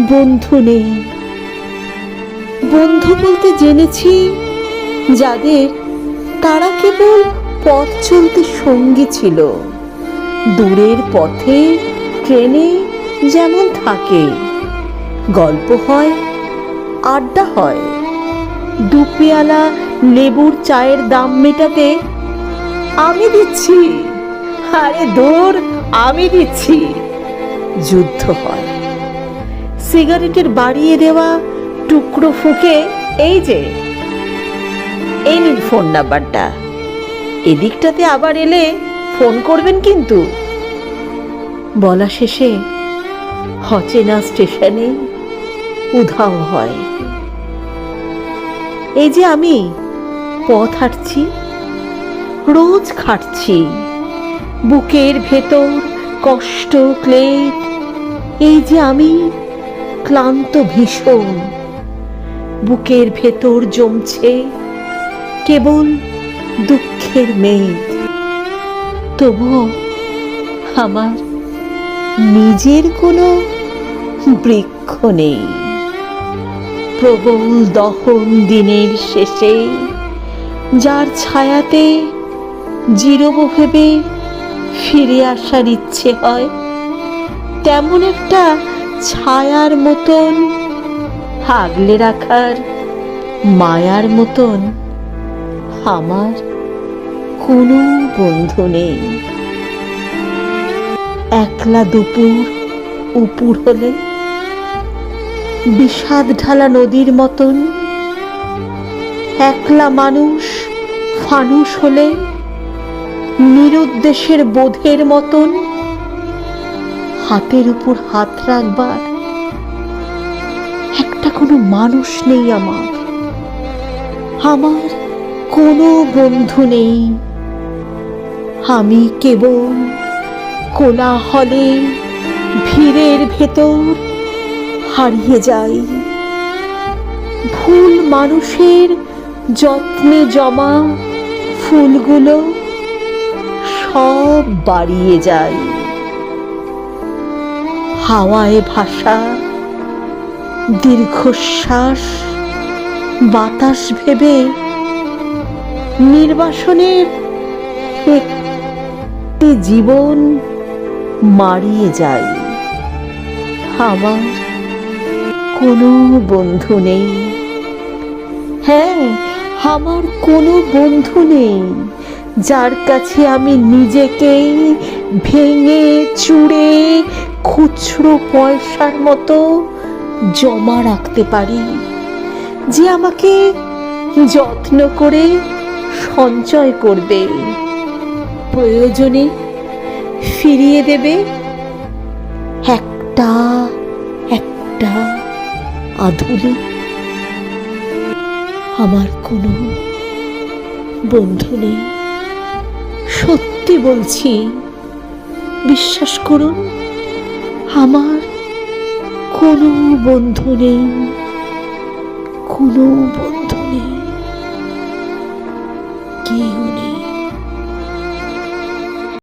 বন্ধু নেই। বন্ধু বলতে জেনেছি যাদের তারা কেবল পথ চলতে সঙ্গী ছিল। দূরের পথে, ট্রেনে যেমন থাকে। গল্প হয়, আড্ডা হয়। দু পেয়ালা লেবুর চায়ের দাম মেটাতে, আমি দিচ্ছি, আরে দূর, আমি দিচ্ছি। যুদ্ধ হয়। সিগারেটের বাড়িয়ে দেওয়া টুকরো ফুকে, এই যে, এই নিন ফোন নাম্বারটা এদিকটাতে আবার এলে ফোন করবেন কিন্তু। বলা শেষে হচেনা স্টেশনে উধাও হয়। এই যে আমি পথ হাঁটছি, রোজ খাটছি, বুকের ভেতর কষ্ট, ক্লেদ, এই যে আমি ক্লান্ত ভীষণ। বুকের ভেতর জমছে কেবল দুঃখের মেঘ। তবুও আমার নিজের কোনো বৃক্ষ নেই। প্রবল দহন দিনের শেষে যার ছায়াতে জিরোবো ভেবে ফিরে আসার ইচ্ছে হয়, তেমন একটা ছায়ার মতন, আগলে রাখার মায়ার মতন আমার কোনো বন্ধু নেই। একলা দুপুর, উপুর হলে বিষাদ ঢালা নদীর মতন, একলা মানুষ, ফানুষ হলে নিরুদ্দেশের বোধের মতন হাতের উপর হাত রাখবার। একটা কোনো মানুষ নেই আমার। আমার কোনো বন্ধু নেই। আমি কেবল কোলাহলে ভিড়ের ভেতর হারিয়ে যাই। ভুল মানুষের যত্নে জমা ফুলগুলো সব বাড়িয়ে যায় হাওয়ায় ভাসা, দীর্ঘশ্বাস, বাতাস ভেবে নির্বাসনের একটি জীবন মারিয়ে যায়। আমার কোনো বন্ধু নেই। হ্যাঁ আমার কোনো বন্ধু নেই। যার কাছে আমি নিজেকেই ভেঙে চুড়ে খুচরো পয়সার মতো জমা রাখতে পারি। যে আমাকে যত্ন করে সঞ্চয় করবে, প্রয়োজনে ফিরিয়ে দেবে। একটা একটা আধুলি আমার কোনো বন্ধু নেই। সত্যি বলছি বিশ্বাস করুন আমার কোনো বন্ধু নেই কোনো বন্ধু